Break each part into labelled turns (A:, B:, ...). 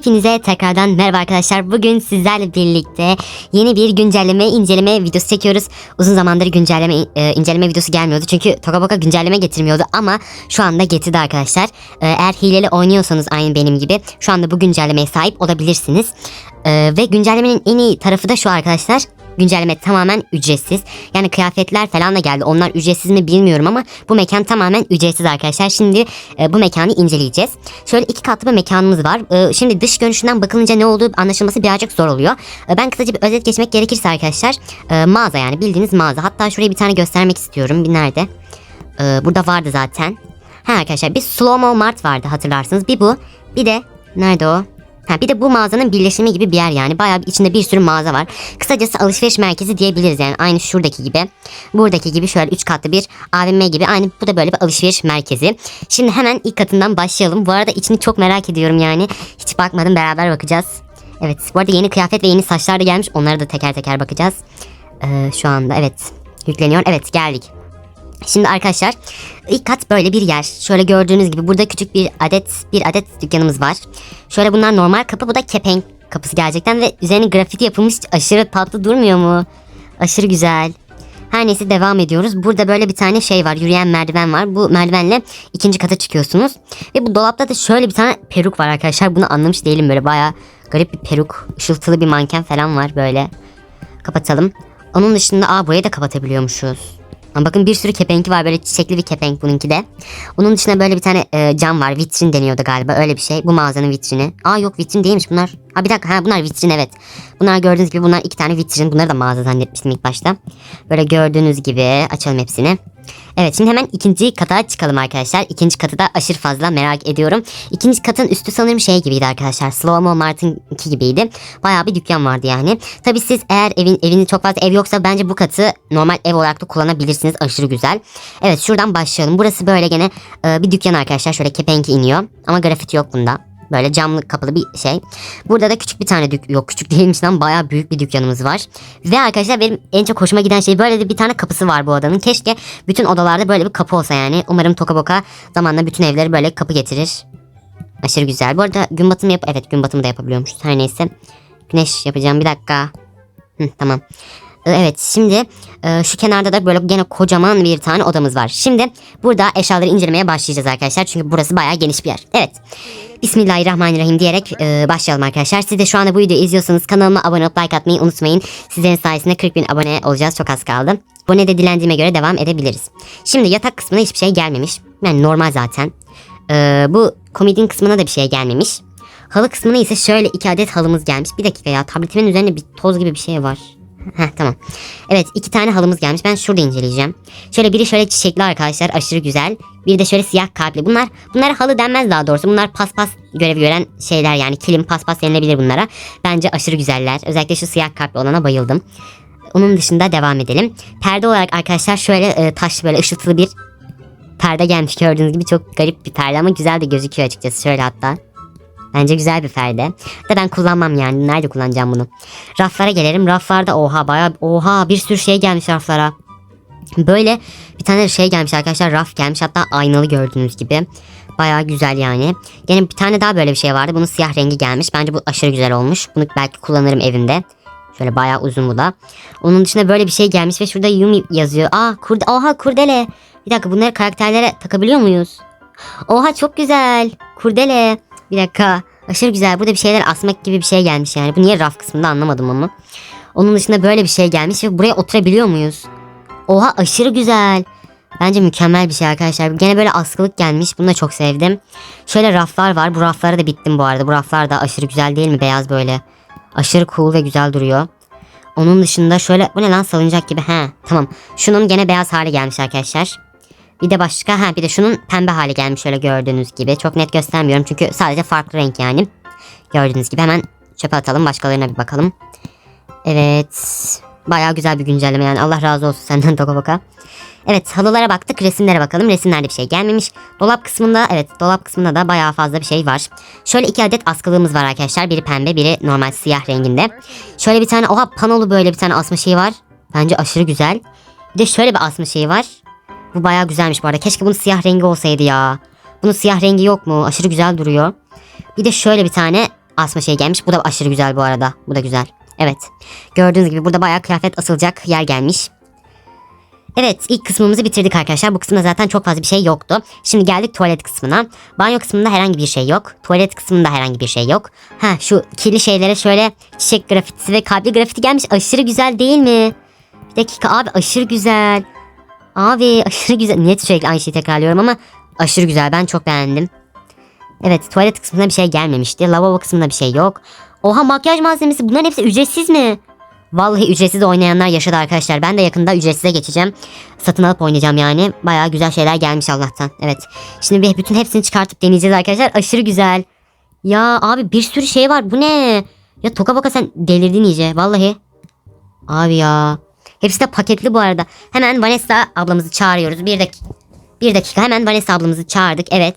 A: Hepinize tekrardan merhaba arkadaşlar. Bugün sizlerle birlikte yeni bir güncelleme, inceleme videosu çekiyoruz. Uzun zamandır güncelleme, e, inceleme videosu gelmiyordu. Çünkü Tokaboka güncelleme getirmiyordu ama şu anda getirdi arkadaşlar. E, eğer hileli oynuyorsanız aynı benim gibi şu anda bu güncellemeye sahip olabilirsiniz. E, ve güncellemenin en iyi tarafı da şu arkadaşlar. Güncelleme tamamen ücretsiz. Yani kıyafetler falan da geldi. Onlar ücretsiz mi bilmiyorum ama bu mekan tamamen ücretsiz arkadaşlar. Şimdi e, bu mekanı inceleyeceğiz. Şöyle iki katlı bir mekanımız var. E, şimdi dış görünüşünden bakılınca ne olduğu anlaşılması birazcık zor oluyor. E, ben kısaca bir özet geçmek gerekirse arkadaşlar. e, mağaza yani bildiğiniz mağaza. Hatta şuraya bir tane göstermek istiyorum. Bir nerede? E, burada vardı zaten. Ha arkadaşlar bir Slow Mo Mart vardı hatırlarsınız. Bir bu. Bir de nerede o? Ha bir de bu mağazanın birleşimi gibi bir yer yani. Bayağı içinde bir sürü mağaza var. Kısacası alışveriş merkezi diyebiliriz yani. Aynı şuradaki gibi. Buradaki gibi şöyle 3 katlı bir AVM gibi. Aynı bu da böyle bir alışveriş merkezi. Şimdi hemen ilk katından başlayalım. Bu arada içini çok merak ediyorum yani. Hiç bakmadım beraber bakacağız. Evet bu arada yeni kıyafet ve yeni saçlar da gelmiş. Onlara da teker teker bakacağız. Ee, şu anda evet yükleniyor. Evet geldik. Şimdi arkadaşlar ilk kat böyle bir yer. Şöyle gördüğünüz gibi burada küçük bir adet bir adet dükkanımız var. Şöyle bunlar normal kapı bu da kepenk kapısı gerçekten ve üzerine grafiti yapılmış aşırı tatlı durmuyor mu? Aşırı güzel. Her neyse devam ediyoruz. Burada böyle bir tane şey var. Yürüyen merdiven var. Bu merdivenle ikinci kata çıkıyorsunuz. Ve bu dolapta da şöyle bir tane peruk var arkadaşlar. Bunu anlamış değilim böyle baya garip bir peruk. ışıltılı bir manken falan var böyle. Kapatalım. Onun dışında aa burayı da kapatabiliyormuşuz. Ama bakın bir sürü kepenki var böyle çiçekli bir kepenk bununki de. Onun dışında böyle bir tane e, cam var vitrin deniyordu galiba öyle bir şey. Bu mağazanın vitrini. Aa yok vitrin değilmiş bunlar. Ha bir dakika ha bunlar vitrin evet. Bunlar gördüğünüz gibi bunlar iki tane vitrin. Bunları da mağaza zannetmiştim ilk başta. Böyle gördüğünüz gibi açalım hepsini. Evet şimdi hemen ikinci kata çıkalım arkadaşlar. İkinci katı da aşırı fazla merak ediyorum. İkinci katın üstü sanırım şey gibiydi arkadaşlar. Slow Mo Mart'ınki gibiydi. Bayağı bir dükkan vardı yani. Tabi siz eğer evin eviniz çok fazla ev yoksa bence bu katı normal ev olarak da kullanabilirsiniz. Aşırı güzel. Evet şuradan başlayalım. Burası böyle gene e, bir dükkan arkadaşlar. Şöyle kepenki iniyor. Ama grafiti yok bunda. Böyle camlı kapılı bir şey. Burada da küçük bir tane dük yok küçük değilmiş lan bayağı büyük bir dükkanımız var. Ve arkadaşlar benim en çok hoşuma giden şey böyle de bir tane kapısı var bu odanın. Keşke bütün odalarda böyle bir kapı olsa yani. Umarım Tokaboka zamanla bütün evleri böyle kapı getirir. Aşırı güzel. Bu arada gün batımı yap evet gün batımı da yapabiliyormuş. Her neyse. Güneş yapacağım bir dakika. Hı, tamam. Ee, Evet şimdi e, şu kenarda da böyle gene kocaman bir tane odamız var. Şimdi burada eşyaları incelemeye başlayacağız arkadaşlar. Çünkü burası bayağı geniş bir yer. Evet. Bismillahirrahmanirrahim diyerek e, başlayalım arkadaşlar. Siz de şu anda bu videoyu izliyorsanız kanalıma abone olup like atmayı unutmayın. Sizlerin sayesinde 40 bin abone olacağız. Çok az kaldı. Abone de dilendiğime göre devam edebiliriz. Şimdi yatak kısmına hiçbir şey gelmemiş. Yani normal zaten. E, bu komodin kısmına da bir şey gelmemiş. Halı kısmına ise şöyle iki adet halımız gelmiş. Bir dakika ya tabletimin üzerinde bir toz gibi bir şey var. Heh tamam. Evet iki tane halımız gelmiş. Ben şurada inceleyeceğim. Şöyle biri şöyle çiçekli arkadaşlar aşırı güzel. Bir de şöyle siyah kalpli. Bunlar bunlara halı denmez daha doğrusu. Bunlar paspas görevi gören şeyler yani kilim paspas denilebilir bunlara. Bence aşırı güzeller. Özellikle şu siyah kalpli olana bayıldım. Onun dışında devam edelim. Perde olarak arkadaşlar şöyle e, taşlı böyle ışıltılı bir perde gelmiş gördüğünüz gibi çok garip bir perde ama güzel de gözüküyor açıkçası şöyle hatta. Bence güzel bir perde. Da ben kullanmam yani. Nerede kullanacağım bunu? Raflara gelelim. Raflarda oha bayağı oha bir sürü şey gelmiş raflara. Böyle bir tane şey gelmiş arkadaşlar. Raf gelmiş. Hatta aynalı gördüğünüz gibi. Bayağı güzel yani. Yine bir tane daha böyle bir şey vardı. Bunun siyah rengi gelmiş. Bence bu aşırı güzel olmuş. Bunu belki kullanırım evimde. Şöyle bayağı uzun bu da. Onun dışında böyle bir şey gelmiş ve şurada Yumi yazıyor. Aa kurde oha kurdele. Bir dakika bunları karakterlere takabiliyor muyuz? Oha çok güzel. Kurdele. Bir dakika. Aşırı güzel. Burada bir şeyler asmak gibi bir şey gelmiş yani. Bu niye raf kısmında anlamadım onu. Onun dışında böyle bir şey gelmiş ve buraya oturabiliyor muyuz? Oha aşırı güzel. Bence mükemmel bir şey arkadaşlar. Gene böyle askılık gelmiş. Bunu da çok sevdim. Şöyle raflar var. Bu raflara da bittim bu arada. Bu raflar da aşırı güzel değil mi? Beyaz böyle. Aşırı cool ve güzel duruyor. Onun dışında şöyle bu ne lan salıncak gibi. He tamam. Şunun gene beyaz hali gelmiş arkadaşlar. Bir de başka ha bir de şunun pembe hali gelmiş şöyle gördüğünüz gibi. Çok net göstermiyorum çünkü sadece farklı renk yani. Gördüğünüz gibi hemen çöpe atalım başkalarına bir bakalım. Evet. Bayağı güzel bir güncelleme yani Allah razı olsun senden Toka Boka. Evet halılara baktık resimlere bakalım. Resimlerde bir şey gelmemiş. Dolap kısmında evet dolap kısmında da bayağı fazla bir şey var. Şöyle iki adet askılığımız var arkadaşlar. Biri pembe biri normal siyah renginde. Şöyle bir tane oha panolu böyle bir tane asma şeyi var. Bence aşırı güzel. Bir de şöyle bir asma şeyi var. Bu bayağı güzelmiş bu arada. Keşke bunun siyah rengi olsaydı ya. Bunun siyah rengi yok mu? Aşırı güzel duruyor. Bir de şöyle bir tane asma şey gelmiş. Bu da aşırı güzel bu arada. Bu da güzel. Evet. Gördüğünüz gibi burada bayağı kıyafet asılacak yer gelmiş. Evet ilk kısmımızı bitirdik arkadaşlar. Bu kısımda zaten çok fazla bir şey yoktu. Şimdi geldik tuvalet kısmına. Banyo kısmında herhangi bir şey yok. Tuvalet kısmında herhangi bir şey yok. Ha şu kirli şeylere şöyle çiçek grafitisi ve kalpli grafiti gelmiş. Aşırı güzel değil mi? Bir dakika abi aşırı güzel. Abi aşırı güzel. Niye sürekli aynı şeyi tekrarlıyorum ama aşırı güzel. Ben çok beğendim. Evet tuvalet kısmında bir şey gelmemişti. Lavabo kısmında bir şey yok. Oha makyaj malzemesi bunların hepsi ücretsiz mi? Vallahi ücretsiz oynayanlar yaşadı arkadaşlar. Ben de yakında ücretsize geçeceğim. Satın alıp oynayacağım yani. Bayağı güzel şeyler gelmiş Allah'tan. Evet. Şimdi bir bütün hepsini çıkartıp deneyeceğiz arkadaşlar. Aşırı güzel. Ya abi bir sürü şey var. Bu ne? Ya toka baka sen delirdin iyice. Vallahi. Abi ya. Hepsi de paketli bu arada. Hemen Vanessa ablamızı çağırıyoruz. Bir dakika. Bir dakika hemen Vanessa ablamızı çağırdık. Evet.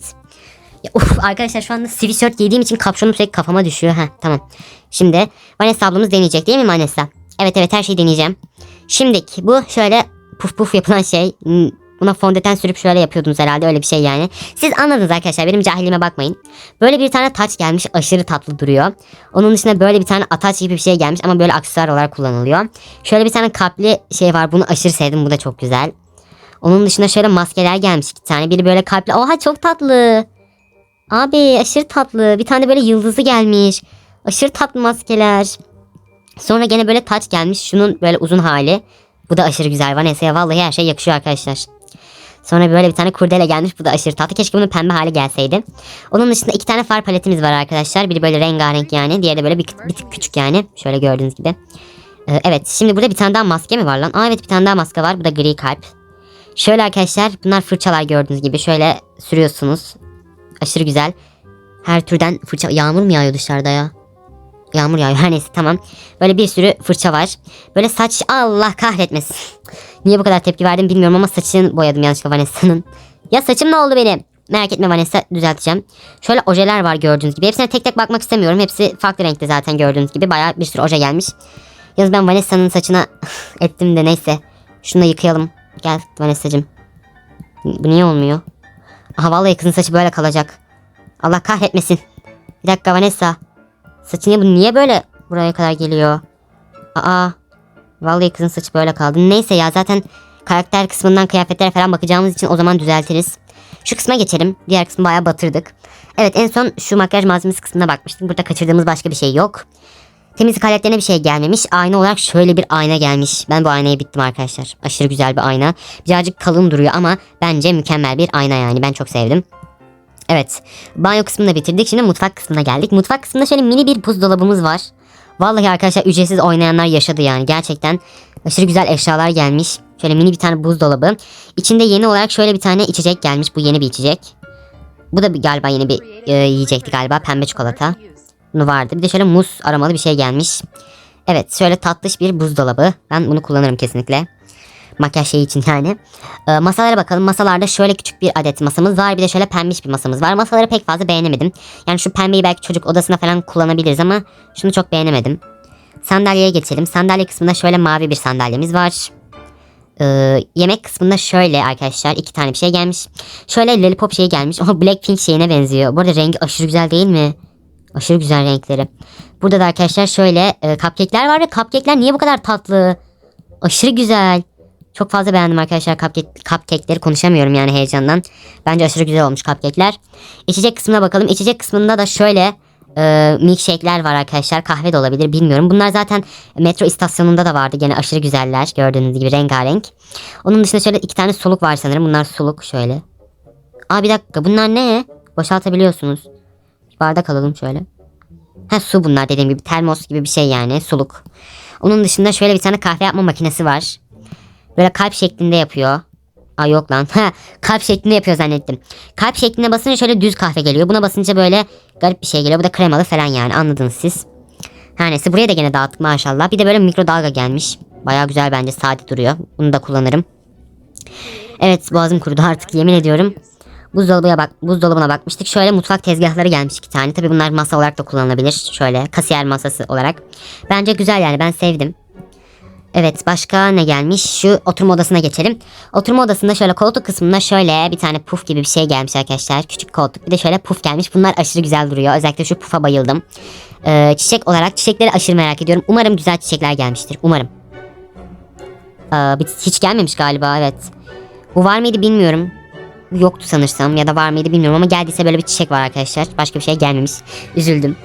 A: Ya, uf, arkadaşlar şu anda sweatshirt giydiğim için kapşonum sürekli kafama düşüyor. Heh, tamam. Şimdi Vanessa ablamız deneyecek değil mi Vanessa? Evet evet her şeyi deneyeceğim. Şimdiki bu şöyle puf puf yapılan şey. Buna fondöten sürüp şöyle yapıyordunuz herhalde öyle bir şey yani. Siz anladınız arkadaşlar benim cahilliğime bakmayın. Böyle bir tane taç gelmiş aşırı tatlı duruyor. Onun dışında böyle bir tane ataç gibi bir şey gelmiş ama böyle aksesuar olarak kullanılıyor. Şöyle bir tane kalpli şey var bunu aşırı sevdim bu da çok güzel. Onun dışında şöyle maskeler gelmiş iki tane. Biri böyle kalpli. Oha çok tatlı. Abi aşırı tatlı. Bir tane böyle yıldızı gelmiş. Aşırı tatlı maskeler. Sonra gene böyle taç gelmiş. Şunun böyle uzun hali. Bu da aşırı güzel. Vanessa'ya vallahi her şey yakışıyor arkadaşlar. Sonra böyle bir tane kurdele gelmiş. Bu da aşırı tatlı. Keşke bunun pembe hali gelseydi. Onun dışında iki tane far paletimiz var arkadaşlar. Biri böyle rengarenk yani. Diğeri de böyle bir, bir tık küçük yani. Şöyle gördüğünüz gibi. Ee, evet şimdi burada bir tane daha maske mi var lan? Aa evet bir tane daha maske var. Bu da gri kalp. Şöyle arkadaşlar bunlar fırçalar gördüğünüz gibi. Şöyle sürüyorsunuz. Aşırı güzel. Her türden fırça. Yağmur mu yağıyor dışarıda ya? Yağmur yağıyor. Her neyse tamam. Böyle bir sürü fırça var. Böyle saç Allah kahretmesin. Niye bu kadar tepki verdim bilmiyorum ama saçını boyadım yanlışlıkla Vanessa'nın. Ya saçım ne oldu benim? Merak etme Vanessa düzelteceğim. Şöyle ojeler var gördüğünüz gibi. Hepsine tek tek bakmak istemiyorum. Hepsi farklı renkte zaten gördüğünüz gibi. Bayağı bir sürü oje gelmiş. Yalnız ben Vanessa'nın saçına ettim de neyse. Şunu da yıkayalım. Gel Vanessa'cığım. Bu niye olmuyor? Aha vallahi kızın saçı böyle kalacak. Allah kahretmesin. Bir dakika Vanessa. Saçı niye, bu niye böyle buraya kadar geliyor? Aa. Vallahi kızın saçı böyle kaldı. Neyse ya zaten karakter kısmından kıyafetlere falan bakacağımız için o zaman düzeltiriz. Şu kısma geçelim. Diğer kısmı bayağı batırdık. Evet en son şu makyaj malzemesi kısmına bakmıştık. Burada kaçırdığımız başka bir şey yok. Temizlik aletlerine bir şey gelmemiş. Ayna olarak şöyle bir ayna gelmiş. Ben bu aynayı bittim arkadaşlar. Aşırı güzel bir ayna. Birazcık kalın duruyor ama bence mükemmel bir ayna yani. Ben çok sevdim. Evet. Banyo kısmını bitirdik. Şimdi mutfak kısmına geldik. Mutfak kısmında şöyle mini bir buzdolabımız var. Vallahi arkadaşlar ücretsiz oynayanlar yaşadı yani. Gerçekten aşırı güzel eşyalar gelmiş. Şöyle mini bir tane buzdolabı. İçinde yeni olarak şöyle bir tane içecek gelmiş. Bu yeni bir içecek. Bu da galiba yeni bir e, yiyecekti galiba. Pembe çikolata. Bunu vardı. Bir de şöyle muz aromalı bir şey gelmiş. Evet şöyle tatlış bir buzdolabı. Ben bunu kullanırım kesinlikle. Makyaj şeyi için yani. Ee, masalara bakalım. Masalarda şöyle küçük bir adet masamız var. Bir de şöyle pembiş bir masamız var. Masaları pek fazla beğenemedim. Yani şu pembeyi belki çocuk odasına falan kullanabiliriz ama şunu çok beğenemedim. Sandalyeye geçelim. Sandalye kısmında şöyle mavi bir sandalyemiz var. Ee, yemek kısmında şöyle arkadaşlar iki tane bir şey gelmiş. Şöyle lollipop şeyi gelmiş. O Blackpink şeyine benziyor. Bu arada rengi aşırı güzel değil mi? Aşırı güzel renkleri. Burada da arkadaşlar şöyle e, cupcake'ler var ve cupcake'ler niye bu kadar tatlı? Aşırı güzel. Çok fazla beğendim arkadaşlar cupcake, cupcake'leri konuşamıyorum yani heyecandan. Bence aşırı güzel olmuş cupcake'ler. İçecek kısmına bakalım. İçecek kısmında da şöyle e, milkshake'ler var arkadaşlar. Kahve de olabilir bilmiyorum. Bunlar zaten metro istasyonunda da vardı. Gene aşırı güzeller. Gördüğünüz gibi rengarenk. Onun dışında şöyle iki tane soluk var sanırım. Bunlar soluk şöyle. Aa bir dakika bunlar ne? Boşaltabiliyorsunuz. Bir bardak alalım şöyle. Ha su bunlar dediğim gibi termos gibi bir şey yani suluk. Onun dışında şöyle bir tane kahve yapma makinesi var. Böyle kalp şeklinde yapıyor. Aa yok lan. Kalp şeklinde yapıyor zannettim. Kalp şeklinde basınca şöyle düz kahve geliyor. Buna basınca böyle garip bir şey geliyor. Bu da kremalı falan yani anladınız siz. Her neyse buraya da gene dağıttık maşallah. Bir de böyle mikrodalga gelmiş. Baya güzel bence sade duruyor. Bunu da kullanırım. Evet boğazım kurudu artık yemin ediyorum. Buzdolabına bak buzdolabına bakmıştık. Şöyle mutfak tezgahları gelmiş iki tane. Tabi bunlar masa olarak da kullanılabilir. Şöyle kasiyer masası olarak. Bence güzel yani ben sevdim. Evet başka ne gelmiş? Şu oturma odasına geçelim. Oturma odasında şöyle koltuk kısmında şöyle bir tane puf gibi bir şey gelmiş arkadaşlar. Küçük koltuk bir de şöyle puf gelmiş. Bunlar aşırı güzel duruyor. Özellikle şu pufa bayıldım. Ee, çiçek olarak çiçekleri aşırı merak ediyorum. Umarım güzel çiçekler gelmiştir. Umarım. Bir- hiç gelmemiş galiba evet. Bu var mıydı bilmiyorum. Yoktu sanırsam ya da var mıydı bilmiyorum ama geldiyse böyle bir çiçek var arkadaşlar. Başka bir şey gelmemiş. Üzüldüm.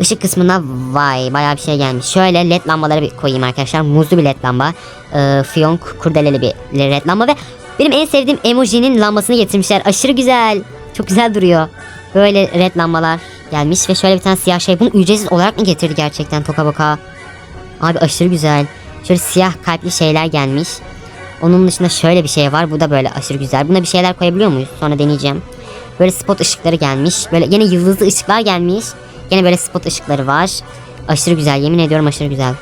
A: Işık kısmına vay bayağı bir şey gelmiş. Şöyle led lambaları bir koyayım arkadaşlar. Muzlu bir led lamba. Ee, fiyonk kurdeleli bir led lamba ve benim en sevdiğim emojinin lambasını getirmişler. Aşırı güzel. Çok güzel duruyor. Böyle red lambalar gelmiş ve şöyle bir tane siyah şey. Bunu ücretsiz olarak mı getirdi gerçekten Toka Boka? Abi aşırı güzel. Şöyle siyah kalpli şeyler gelmiş. Onun dışında şöyle bir şey var. Bu da böyle aşırı güzel. Buna bir şeyler koyabiliyor muyuz? Sonra deneyeceğim. Böyle spot ışıkları gelmiş. Böyle yine yıldızlı ışıklar gelmiş. Yine böyle spot ışıkları var. Aşırı güzel. Yemin ediyorum aşırı güzel.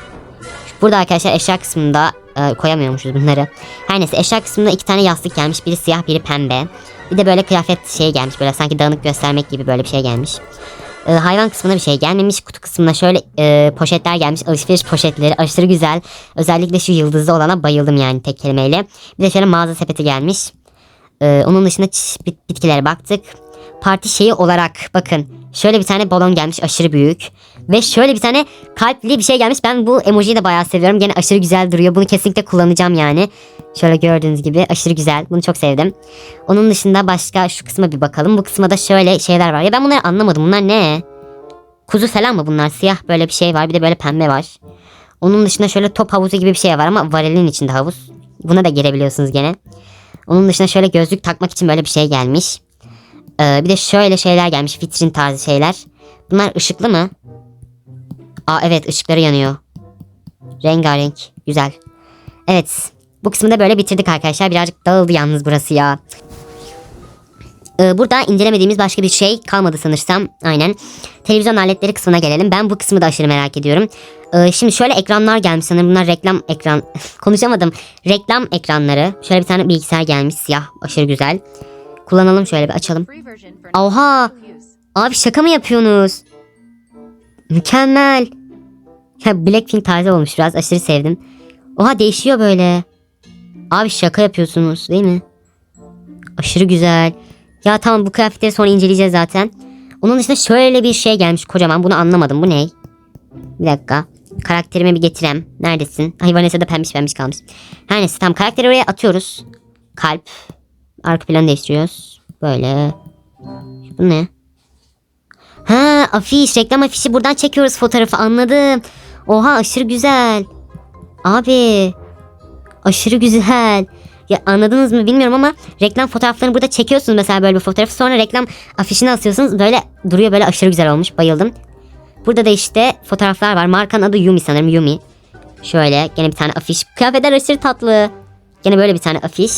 A: Burada arkadaşlar eşya kısmında e, koyamıyormuşuz bunları. Her neyse eşya kısmında iki tane yastık gelmiş. Biri siyah biri pembe. Bir de böyle kıyafet şey gelmiş. Böyle sanki dağınık göstermek gibi böyle bir şey gelmiş. E, hayvan kısmına bir şey gelmemiş. Kutu kısmına şöyle e, poşetler gelmiş. Alışveriş poşetleri aşırı güzel. Özellikle şu yıldızlı olana bayıldım yani tek kelimeyle. Bir de şöyle mağaza sepeti gelmiş. E, onun dışında bitkilere baktık. Parti şeyi olarak bakın. Şöyle bir tane balon gelmiş aşırı büyük. Ve şöyle bir tane kalpli bir şey gelmiş. Ben bu emojiyi de bayağı seviyorum. Gene aşırı güzel duruyor. Bunu kesinlikle kullanacağım yani. Şöyle gördüğünüz gibi aşırı güzel. Bunu çok sevdim. Onun dışında başka şu kısma bir bakalım. Bu kısma şöyle şeyler var. Ya ben bunları anlamadım. Bunlar ne? Kuzu falan mı bunlar? Siyah böyle bir şey var. Bir de böyle pembe var. Onun dışında şöyle top havuzu gibi bir şey var ama varilin içinde havuz. Buna da girebiliyorsunuz gene. Onun dışında şöyle gözlük takmak için böyle bir şey gelmiş. Ee, bir de şöyle şeyler gelmiş. Vitrin tarzı şeyler. Bunlar ışıklı mı? Aa evet ışıkları yanıyor. Rengarenk. Güzel. Evet. Bu kısmı da böyle bitirdik arkadaşlar. Birazcık dağıldı yalnız burası ya. Ee, burada incelemediğimiz başka bir şey kalmadı sanırsam. Aynen. Televizyon aletleri kısmına gelelim. Ben bu kısmı da aşırı merak ediyorum. Ee, şimdi şöyle ekranlar gelmiş sanırım. Bunlar reklam ekran. Konuşamadım. Reklam ekranları. Şöyle bir tane bilgisayar gelmiş siyah. Aşırı güzel. Kullanalım şöyle bir açalım. Oha! Abi şaka mı yapıyorsunuz? Mükemmel. Blackpink tarzı olmuş biraz aşırı sevdim. Oha değişiyor böyle. Abi şaka yapıyorsunuz değil mi? Aşırı güzel. Ya tamam bu kıyafetleri sonra inceleyeceğiz zaten. Onun dışında şöyle bir şey gelmiş kocaman bunu anlamadım bu ne? Bir dakika. Karakterime bir getirem. Neredesin? Ay Vanessa da pembiş pembiş kalmış. Her neyse tamam karakteri oraya atıyoruz. Kalp. Arka plan değiştiriyoruz. Böyle. Bu ne? Ha afiş reklam afişi buradan çekiyoruz fotoğrafı anladım. Oha aşırı güzel. Abi aşırı güzel. Ya anladınız mı bilmiyorum ama reklam fotoğraflarını burada çekiyorsunuz mesela böyle bir fotoğrafı sonra reklam afişini asıyorsunuz böyle duruyor böyle aşırı güzel olmuş bayıldım. Burada da işte fotoğraflar var markanın adı Yumi sanırım Yumi. Şöyle gene bir tane afiş kıyafetler aşırı tatlı. Gene böyle bir tane afiş.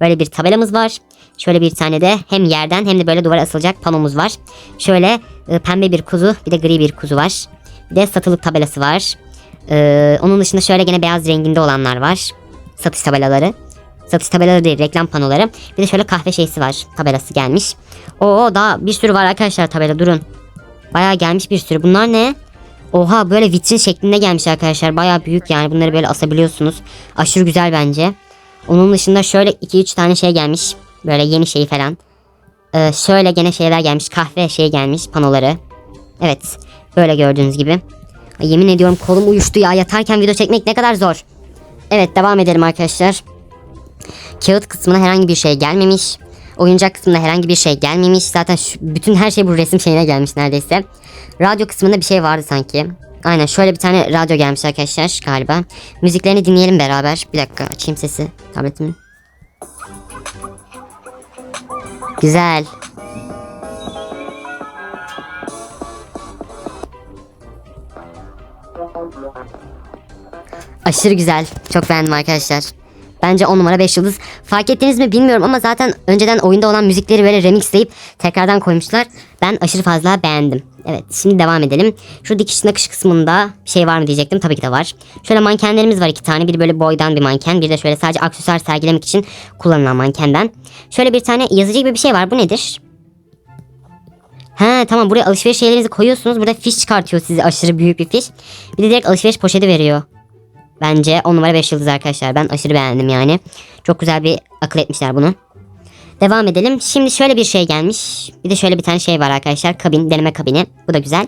A: Böyle bir tabelamız var. Şöyle bir tane de hem yerden hem de böyle duvara asılacak panomuz var. Şöyle e, pembe bir kuzu bir de gri bir kuzu var. De satılık tabelası var. Ee, onun dışında şöyle gene beyaz renginde olanlar var. Satış tabelaları. Satış tabelaları değil reklam panoları. Bir de şöyle kahve şeysi var. Tabelası gelmiş. Oo daha bir sürü var arkadaşlar tabela durun. Bayağı gelmiş bir sürü. Bunlar ne? Oha böyle vitrin şeklinde gelmiş arkadaşlar. Bayağı büyük yani bunları böyle asabiliyorsunuz. Aşırı güzel bence. Onun dışında şöyle 2-3 tane şey gelmiş. Böyle yeni şey falan. Ee, şöyle gene şeyler gelmiş. Kahve şey gelmiş panoları. Evet. Böyle gördüğünüz gibi. Ay, yemin ediyorum kolum uyuştu ya. Yatarken video çekmek ne kadar zor. Evet devam edelim arkadaşlar. Kağıt kısmına herhangi bir şey gelmemiş. Oyuncak kısmında herhangi bir şey gelmemiş. Zaten şu, bütün her şey bu resim şeyine gelmiş neredeyse. Radyo kısmında bir şey vardı sanki. Aynen şöyle bir tane radyo gelmiş arkadaşlar galiba. Müziklerini dinleyelim beraber. Bir dakika açayım sesi tabletimin. Güzel. Aşırı güzel. Çok beğendim arkadaşlar. Bence 10 numara 5 yıldız. Fark ettiniz mi bilmiyorum ama zaten önceden oyunda olan müzikleri böyle remixleyip tekrardan koymuşlar. Ben aşırı fazla beğendim. Evet şimdi devam edelim. Şu dikiş nakış kısmında bir şey var mı diyecektim. Tabii ki de var. Şöyle mankenlerimiz var iki tane. Biri böyle boydan bir manken. Bir de şöyle sadece aksesuar sergilemek için kullanılan mankenden. Şöyle bir tane yazıcı gibi bir şey var. Bu nedir? He tamam buraya alışveriş şeylerinizi koyuyorsunuz. Burada fiş çıkartıyor size aşırı büyük bir fiş. Bir de direkt alışveriş poşeti veriyor. Bence 10 numara 5 yıldız arkadaşlar. Ben aşırı beğendim yani. Çok güzel bir akıl etmişler bunu. Devam edelim. Şimdi şöyle bir şey gelmiş. Bir de şöyle bir tane şey var arkadaşlar. Kabin, deneme kabini. Bu da güzel.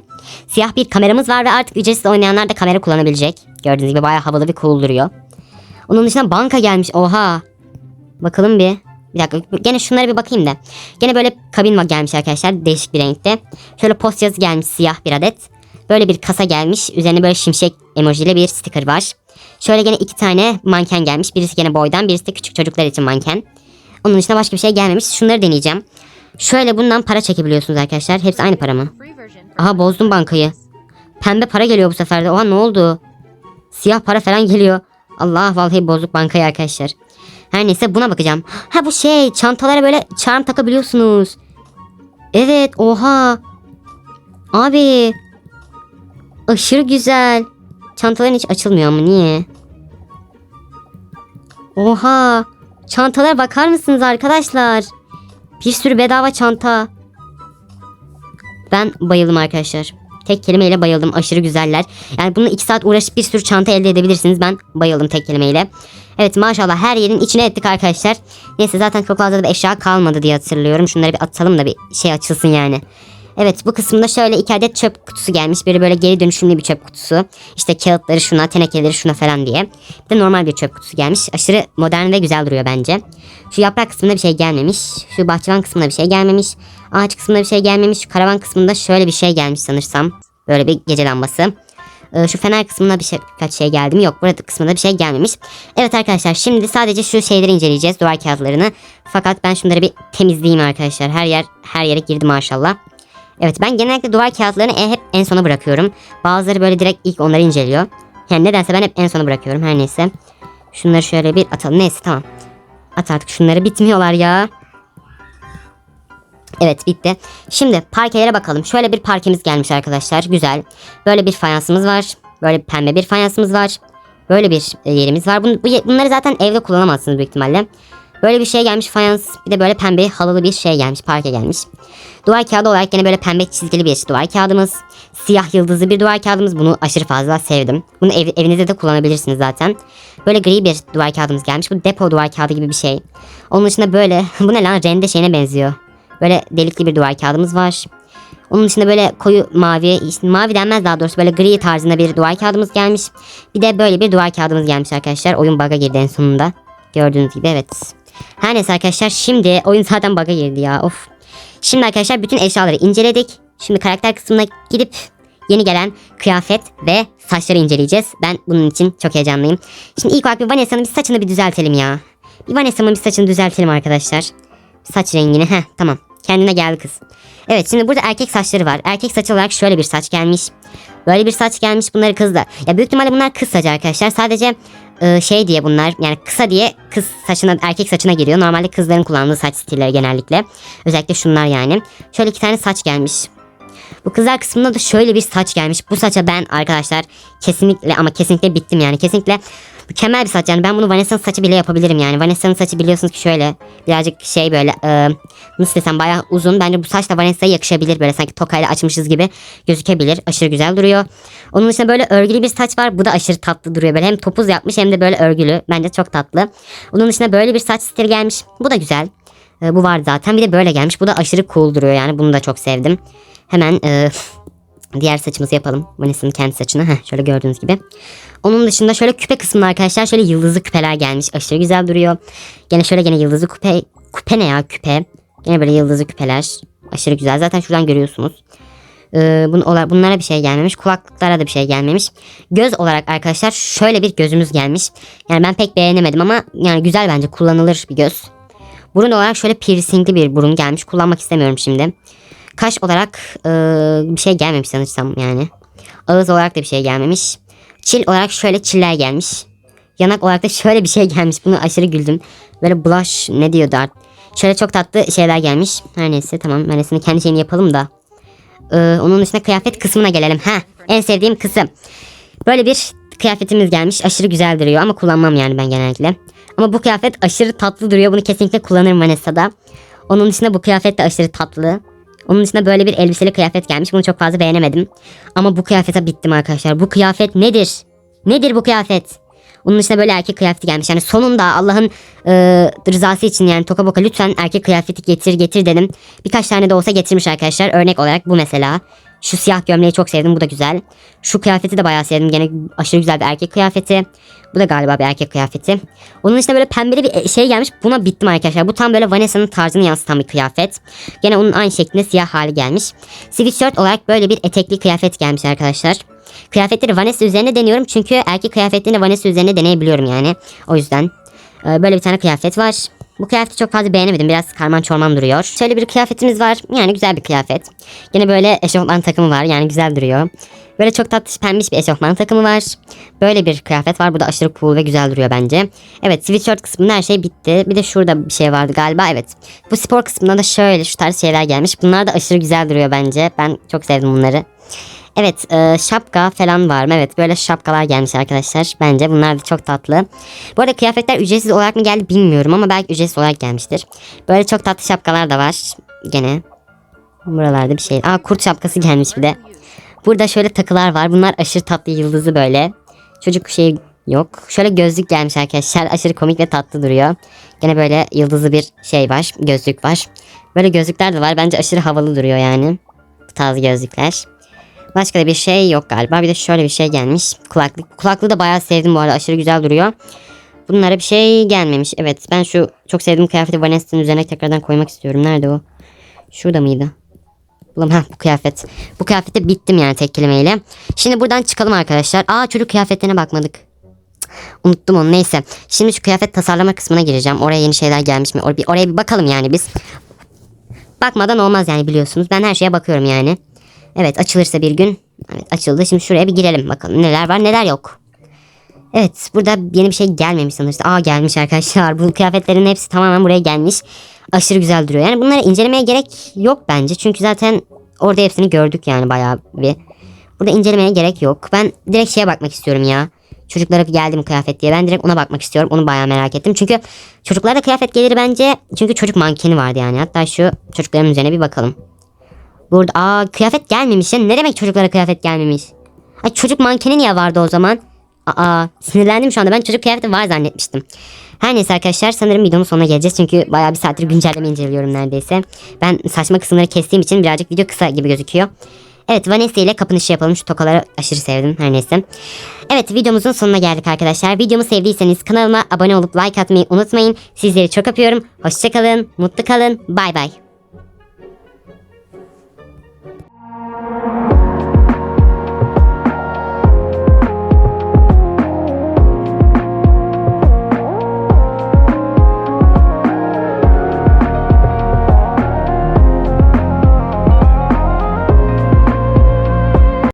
A: Siyah bir kameramız var ve artık ücretsiz oynayanlar da kamera kullanabilecek. Gördüğünüz gibi bayağı havalı bir cool duruyor. Onun dışında banka gelmiş. Oha. Bakalım bir. Bir dakika. Gene şunlara bir bakayım da. Gene böyle kabin gelmiş arkadaşlar. Değişik bir renkte. Şöyle post yazı gelmiş siyah bir adet. Böyle bir kasa gelmiş. Üzerine böyle şimşek emojiyle bir sticker var. Şöyle gene iki tane manken gelmiş. Birisi gene boydan, birisi de küçük çocuklar için manken. Onun dışında başka bir şey gelmemiş. Şunları deneyeceğim. Şöyle bundan para çekebiliyorsunuz arkadaşlar. Hepsi aynı para mı? Aha bozdum bankayı. Pembe para geliyor bu sefer de. Oha ne oldu? Siyah para falan geliyor. Allah vallahi bozduk bankayı arkadaşlar. Her neyse buna bakacağım. Ha bu şey çantalara böyle charm takabiliyorsunuz. Evet oha. Abi. Aşırı güzel. Çantaların hiç açılmıyor ama niye? Oha. Çantalara bakar mısınız arkadaşlar? Bir sürü bedava çanta. Ben bayıldım arkadaşlar. Tek kelimeyle bayıldım. Aşırı güzeller. Yani bunu 2 saat uğraşıp bir sürü çanta elde edebilirsiniz. Ben bayıldım tek kelimeyle. Evet maşallah her yerin içine ettik arkadaşlar. Neyse zaten çok fazla da eşya kalmadı diye hatırlıyorum. Şunları bir atalım da bir şey açılsın yani. Evet bu kısımda şöyle iki adet çöp kutusu gelmiş. Biri böyle geri dönüşümlü bir çöp kutusu. İşte kağıtları şuna, tenekeleri şuna falan diye. Bir de normal bir çöp kutusu gelmiş. Aşırı modern ve güzel duruyor bence. Şu yaprak kısmında bir şey gelmemiş. Şu bahçıvan kısmında bir şey gelmemiş. Ağaç kısmında bir şey gelmemiş. Şu karavan kısmında şöyle bir şey gelmiş sanırsam. Böyle bir gece lambası. Ee, şu fener kısmına bir şey, birkaç şey geldi mi? Yok burada kısmında bir şey gelmemiş. Evet arkadaşlar şimdi sadece şu şeyleri inceleyeceğiz. Duvar kağıtlarını. Fakat ben şunları bir temizleyeyim arkadaşlar. Her yer her yere girdi maşallah. Evet ben genellikle duvar kağıtlarını hep en sona bırakıyorum. Bazıları böyle direkt ilk onları inceliyor. Yani nedense ben hep en sona bırakıyorum her neyse. Şunları şöyle bir atalım. Neyse tamam. At artık şunları bitmiyorlar ya. Evet bitti. Şimdi parkelere bakalım. Şöyle bir parkemiz gelmiş arkadaşlar. Güzel. Böyle bir fayansımız var. Böyle pembe bir fayansımız var. Böyle bir e, yerimiz var. Bu bunları zaten evde kullanamazsınız büyük ihtimalle. Böyle bir şey gelmiş fayans. Bir de böyle pembe halılı bir şey gelmiş. Parke gelmiş. Duvar kağıdı olarak yine böyle pembe çizgili bir duvar kağıdımız. Siyah yıldızlı bir duvar kağıdımız. Bunu aşırı fazla sevdim. Bunu ev, evinizde de kullanabilirsiniz zaten. Böyle gri bir duvar kağıdımız gelmiş. Bu depo duvar kağıdı gibi bir şey. Onun dışında böyle bu ne lan rende şeyine benziyor. Böyle delikli bir duvar kağıdımız var. Onun dışında böyle koyu mavi, işte mavi denmez daha doğrusu böyle gri tarzında bir duvar kağıdımız gelmiş. Bir de böyle bir duvar kağıdımız gelmiş arkadaşlar. Oyun bug'a girdi en sonunda. Gördüğünüz gibi evet. Her neyse arkadaşlar şimdi oyun zaten bug'a girdi ya of. Şimdi arkadaşlar bütün eşyaları inceledik. Şimdi karakter kısmına gidip yeni gelen kıyafet ve saçları inceleyeceğiz. Ben bunun için çok heyecanlıyım. Şimdi ilk olarak bir Vanessa'nın bir saçını bir düzeltelim ya. Bir Vanessa'nın bir saçını düzeltelim arkadaşlar. Saç rengini. Heh tamam. Kendine geldi kız. Evet şimdi burada erkek saçları var. Erkek saçı olarak şöyle bir saç gelmiş. Böyle bir saç gelmiş bunları kızda. Ya büyük ihtimalle bunlar kız saçı arkadaşlar. Sadece e, şey diye bunlar yani kısa diye kız saçına erkek saçına giriyor. Normalde kızların kullandığı saç stilleri genellikle. Özellikle şunlar yani. Şöyle iki tane saç gelmiş. Bu kızlar kısmında da şöyle bir saç gelmiş. Bu saça ben arkadaşlar kesinlikle ama kesinlikle bittim yani. Kesinlikle mükemmel bir saç yani. Ben bunu Vanessa'nın saçı bile yapabilirim yani. Vanessa'nın saçı biliyorsunuz ki şöyle birazcık şey böyle e, nasıl desem bayağı uzun. Bence bu saç da Vanessa'ya yakışabilir. Böyle sanki tokayla açmışız gibi gözükebilir. Aşırı güzel duruyor. Onun dışında böyle örgülü bir saç var. Bu da aşırı tatlı duruyor. Böyle hem topuz yapmış hem de böyle örgülü. Bence çok tatlı. Onun dışında böyle bir saç stili gelmiş. Bu da güzel. E, bu var zaten. Bir de böyle gelmiş. Bu da aşırı cool duruyor yani. Bunu da çok sevdim. Hemen e, diğer saçımızı yapalım. Vanessa'nın kendi saçını. Heh, şöyle gördüğünüz gibi. Onun dışında şöyle küpe kısmında arkadaşlar şöyle yıldızlı küpeler gelmiş. Aşırı güzel duruyor. Gene şöyle gene yıldızlı küpe. Küpe ne ya küpe? Gene böyle yıldızlı küpeler. Aşırı güzel. Zaten şuradan görüyorsunuz. Ee, bun, bunlara bir şey gelmemiş. Kulaklıklara da bir şey gelmemiş. Göz olarak arkadaşlar şöyle bir gözümüz gelmiş. Yani ben pek beğenemedim ama yani güzel bence kullanılır bir göz. Burun olarak şöyle piercingli bir burun gelmiş. Kullanmak istemiyorum şimdi. Kaş olarak e, bir şey gelmemiş sanırsam yani. Ağız olarak da bir şey gelmemiş. Çil olarak şöyle çiller gelmiş. Yanak olarak da şöyle bir şey gelmiş. Bunu aşırı güldüm. Böyle blush ne diyordu art. Şöyle çok tatlı şeyler gelmiş. Her neyse tamam. Meresini kendi şeyini yapalım da. Ee, onun dışında kıyafet kısmına gelelim. Ha, en sevdiğim kısım. Böyle bir kıyafetimiz gelmiş. Aşırı güzel duruyor ama kullanmam yani ben genellikle. Ama bu kıyafet aşırı tatlı duruyor. Bunu kesinlikle kullanırım Vanessa'da. Onun dışında bu kıyafet de aşırı tatlı. Onun dışında böyle bir elbiseli kıyafet gelmiş. Bunu çok fazla beğenemedim. Ama bu kıyafete bittim arkadaşlar. Bu kıyafet nedir? Nedir bu kıyafet? Onun dışında böyle erkek kıyafeti gelmiş. Yani sonunda Allah'ın e, rızası için yani Toka Boka lütfen erkek kıyafeti getir getir dedim. Birkaç tane de olsa getirmiş arkadaşlar. Örnek olarak bu mesela. Şu siyah gömleği çok sevdim. Bu da güzel. Şu kıyafeti de bayağı sevdim. Gene aşırı güzel bir erkek kıyafeti. Bu da galiba bir erkek kıyafeti. Onun dışında böyle pembeli bir şey gelmiş. Buna bittim arkadaşlar. Bu tam böyle Vanessa'nın tarzını yansıtan bir kıyafet. Gene onun aynı şeklinde siyah hali gelmiş. Sweatshirt olarak böyle bir etekli kıyafet gelmiş arkadaşlar. Kıyafetleri Vanessa üzerine deniyorum çünkü erkek kıyafetlerini Vanessa üzerine deneyebiliyorum yani. O yüzden e, böyle bir tane kıyafet var. Bu kıyafeti çok fazla beğenemedim. Biraz karman çorman duruyor. Şöyle bir kıyafetimiz var. Yani güzel bir kıyafet. Yine böyle eşofman takımı var. Yani güzel duruyor. Böyle çok tatlı pembiş bir eşofman takımı var. Böyle bir kıyafet var. Bu da aşırı cool ve güzel duruyor bence. Evet sweatshirt kısmında her şey bitti. Bir de şurada bir şey vardı galiba. Evet. Bu spor kısmında da şöyle şu tarz şeyler gelmiş. Bunlar da aşırı güzel duruyor bence. Ben çok sevdim bunları. Evet e, şapka falan var mı? Evet böyle şapkalar gelmiş arkadaşlar. Bence bunlar da çok tatlı. Bu arada kıyafetler ücretsiz olarak mı geldi bilmiyorum ama belki ücretsiz olarak gelmiştir. Böyle çok tatlı şapkalar da var. Gene. Buralarda bir şey. Aa kurt şapkası gelmiş bir de. Burada şöyle takılar var. Bunlar aşırı tatlı yıldızı böyle. Çocuk şey yok. Şöyle gözlük gelmiş arkadaşlar. Aşırı komik ve tatlı duruyor. Gene böyle yıldızlı bir şey var. Gözlük var. Böyle gözlükler de var. Bence aşırı havalı duruyor yani. Bu tarz gözlükler. Başka da bir şey yok galiba. Bir de şöyle bir şey gelmiş. Kulaklık. Kulaklığı da bayağı sevdim bu arada. Aşırı güzel duruyor. Bunlara bir şey gelmemiş. Evet ben şu çok sevdiğim kıyafeti Vanessa'nın üzerine tekrardan koymak istiyorum. Nerede o? Şurada mıydı? Bulam ha bu kıyafet. Bu kıyafette bittim yani tek kelimeyle. Şimdi buradan çıkalım arkadaşlar. Aa çocuk kıyafetlerine bakmadık. Unuttum onu neyse. Şimdi şu kıyafet tasarlama kısmına gireceğim. Oraya yeni şeyler gelmiş mi? Or- Oraya bir bakalım yani biz. Bakmadan olmaz yani biliyorsunuz. Ben her şeye bakıyorum yani. Evet açılırsa bir gün. Evet açıldı. Şimdi şuraya bir girelim bakalım neler var neler yok. Evet burada yeni bir şey gelmemiş sanırsam. Aa gelmiş arkadaşlar. Bu kıyafetlerin hepsi tamamen buraya gelmiş. Aşırı güzel duruyor. Yani bunları incelemeye gerek yok bence. Çünkü zaten orada hepsini gördük yani bayağı bir. Burada incelemeye gerek yok. Ben direkt şeye bakmak istiyorum ya. Çocuklara geldi mi kıyafet diye. Ben direkt ona bakmak istiyorum. Onu bayağı merak ettim. Çünkü çocuklara kıyafet gelir bence. Çünkü çocuk mankeni vardı yani. Hatta şu çocukların üzerine bir bakalım. Burada aa kıyafet gelmemiş ya. Ne demek çocuklara kıyafet gelmemiş? Ay çocuk mankeni niye vardı o zaman? Aa sinirlendim şu anda. Ben çocuk kıyafeti var zannetmiştim. Her neyse arkadaşlar sanırım videonun sonuna geleceğiz. Çünkü bayağı bir saattir güncelleme inceliyorum neredeyse. Ben saçma kısımları kestiğim için birazcık video kısa gibi gözüküyor. Evet Vanessa ile kapanışı yapalım. Şu tokaları aşırı sevdim her neyse. Evet videomuzun sonuna geldik arkadaşlar. Videomu sevdiyseniz kanalıma abone olup like atmayı unutmayın. Sizleri çok öpüyorum. Hoşçakalın, mutlu kalın, bay bay.